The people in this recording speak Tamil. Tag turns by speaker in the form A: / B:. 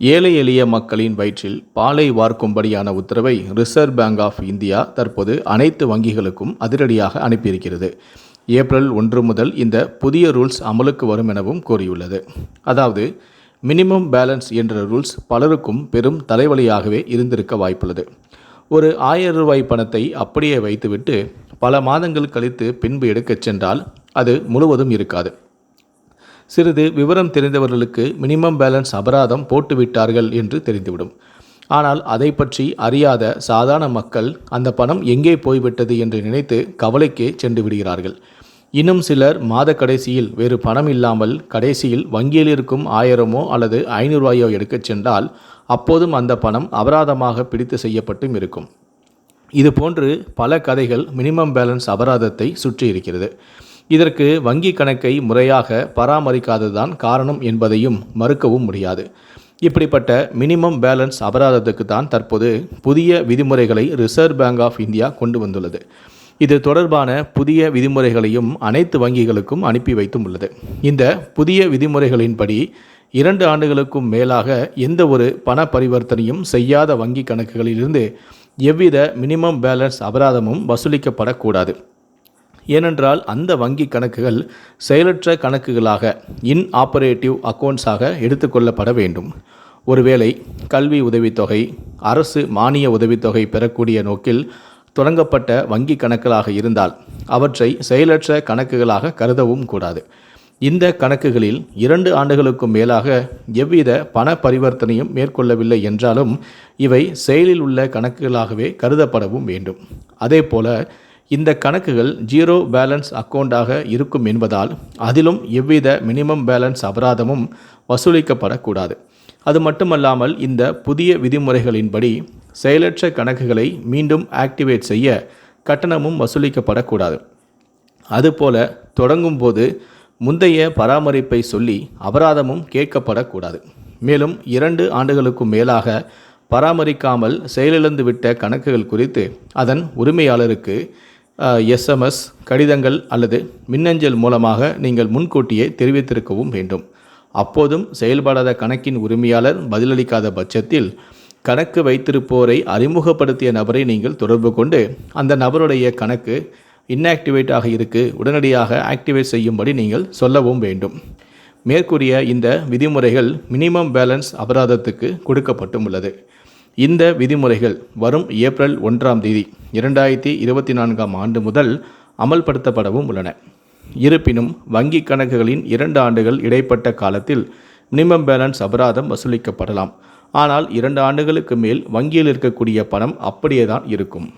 A: ஏழை எளிய மக்களின் வயிற்றில் பாலை வார்க்கும்படியான உத்தரவை ரிசர்வ் பேங்க் ஆஃப் இந்தியா தற்போது அனைத்து வங்கிகளுக்கும் அதிரடியாக அனுப்பியிருக்கிறது. ஏப்ரல் ஒன்று முதல் இந்த புதிய ரூல்ஸ் அமலுக்கு வரும் எனவும் கூறியுள்ளது. அதாவது மினிமம் பேலன்ஸ் என்ற ரூல்ஸ் பலருக்கும் பெரும் தலைவலியாகவே இருந்திருக்க வாய்ப்புள்ளது. ஒரு ஆயிரம் ரூபாய் பணத்தை அப்படியே வைத்துவிட்டு பல மாதங்கள் கழித்து பின்பு எடுக்கச் சென்றால் அது முழுவதும் இருக்காது. சிறிது விவரம் தெரிந்தவர்களுக்கு மினிமம் பேலன்ஸ் அபராதம் போட்டுவிட்டார்கள் என்று தெரிந்துவிடும். ஆனால் அதை பற்றி அறியாத சாதாரண மக்கள் அந்த பணம் எங்கே போய்விட்டது என்று நினைத்து கவலைக்கே சென்று விடுகிறார்கள். இன்னும் சிலர் மாத கடைசியில் வேறு பணம் இல்லாமல் கடைசியில் வங்கியில் இருக்கும் ஆயிரமோ அல்லது ஐநூறுரூவாயோ எடுக்கச் சென்றால் அப்போதும் அந்த பணம் அபராதமாக பிடித்து செய்யப்பட்டும் இருக்கும். இது போன்று பல கதைகள் மினிமம் பேலன்ஸ் அபராதத்தை சுற்றி இருக்கிறது இதற்கு வங்கி கணக்கை முறையாக பராமரிக்காததுதான் காரணம் என்பதையும் மறுக்கவும் முடியாது. இப்படிப்பட்ட மினிமம் பேலன்ஸ் அபராதத்துக்கு தான் தற்போது புதிய விதிமுறைகளை ரிசர்வ் பேங்க் ஆஃப் இந்தியா கொண்டு வந்துள்ளது. இது தொடர்பான புதிய விதிமுறைகளையும் அனைத்து வங்கிகளுக்கும் அனுப்பி வைத்தும் உள்ளது. இந்த புதிய விதிமுறைகளின்படி இரண்டு ஆண்டுகளுக்கும் மேலாக எந்த ஒரு பண பரிவர்த்தனையும் செய்யாத வங்கி கணக்குகளிலிருந்து எவ்வித மினிமம் பேலன்ஸ் அபராதமும் வசூலிக்கப்படக்கூடாது. ஏனென்றால் அந்த வங்கி கணக்குகள் செயலற்ற கணக்குகளாக இன் ஆப்பரேட்டிவ் அக்கௌண்ட்ஸாக எடுத்துக்கொள்ளப்பட வேண்டும். ஒருவேளை கல்வி உதவித்தொகை அரசு மானிய உதவித்தொகை பெறக்கூடிய நோக்கில் தொடங்கப்பட்ட வங்கி கணக்குகளாக இருந்தால் அவற்றை செயலற்ற கணக்குகளாக கருதவும் கூடாது. இந்த கணக்குகளில் இரண்டு ஆண்டுகளுக்கும் மேலாக எவ்வித பண பரிவர்த்தனையும் மேற்கொள்ளவில்லை என்றாலும் இவை செயலில் உள்ள கணக்குகளாகவே கருதப்படவும் வேண்டும். அதே போல இந்த கணக்குகள் ஜீரோ பேலன்ஸ் அக்கௌண்டாக இருக்கும் என்பதால் அதிலும் எவ்வித மினிமம் பேலன்ஸ் அபராதமும் வசூலிக்கப்படக்கூடாது. அது மட்டுமல்லாமல் இந்த புதிய விதிமுறைகளின்படி செயலற்ற கணக்குகளை மீண்டும் ஆக்டிவேட் செய்ய கட்டணமும் வசூலிக்கப்படக்கூடாது. அதுபோல தொடங்கும் போது முந்தைய பராமரிப்பை சொல்லி அபராதமும் கேட்கப்படக்கூடாது. மேலும் இரண்டு ஆண்டுகளுக்கும் மேலாக பராமரிக்காமல் செயலிழந்து விட்ட கணக்குகள் குறித்து அதன் உரிமையாளருக்கு எஸ்எம்எஸ் கடிதங்கள் அல்லது மின்னஞ்சல் மூலமாக நீங்கள் முன்கூட்டியே தெரிவித்திருக்கவும் வேண்டும். அப்போதும் செயல்படாத கணக்கின் உரிமையாளர் பதிலளிக்காத பட்சத்தில் கணக்கு வைத்திருப்போரை அறிமுகப்படுத்திய நபரை நீங்கள் தொடர்பு கொண்டு அந்த நபருடைய கணக்கு இன்ஆக்டிவேட் ஆக இருக்கு உடனடியாக ஆக்டிவேட் செய்யும்படி நீங்கள் சொல்லவும் வேண்டும். மேற்கூறிய இந்த விதிமுறைகள் மினிமம் பேலன்ஸ் அபராதத்துக்கு கொடுக்கப்பட்டும் உள்ளது இந்த விதிமுறைகள் வரும் ஏப்ரல் ஒன்றாம் தேதி இரண்டாயிரத்தி இருபத்தி நான்காம் ஆண்டு முதல் அமல்படுத்தப்படவும் உள்ளன. இருப்பினும் வங்கி கணக்குகளின் இரண்டு ஆண்டுகள் இடைப்பட்ட காலத்தில் மினிமம் பேலன்ஸ் அபராதம் வசூலிக்கப்படலாம். ஆனால் இரண்டு ஆண்டுகளுக்கு மேல் வங்கியில் இருக்கக்கூடிய பணம் அப்படியே தான் இருக்கும்.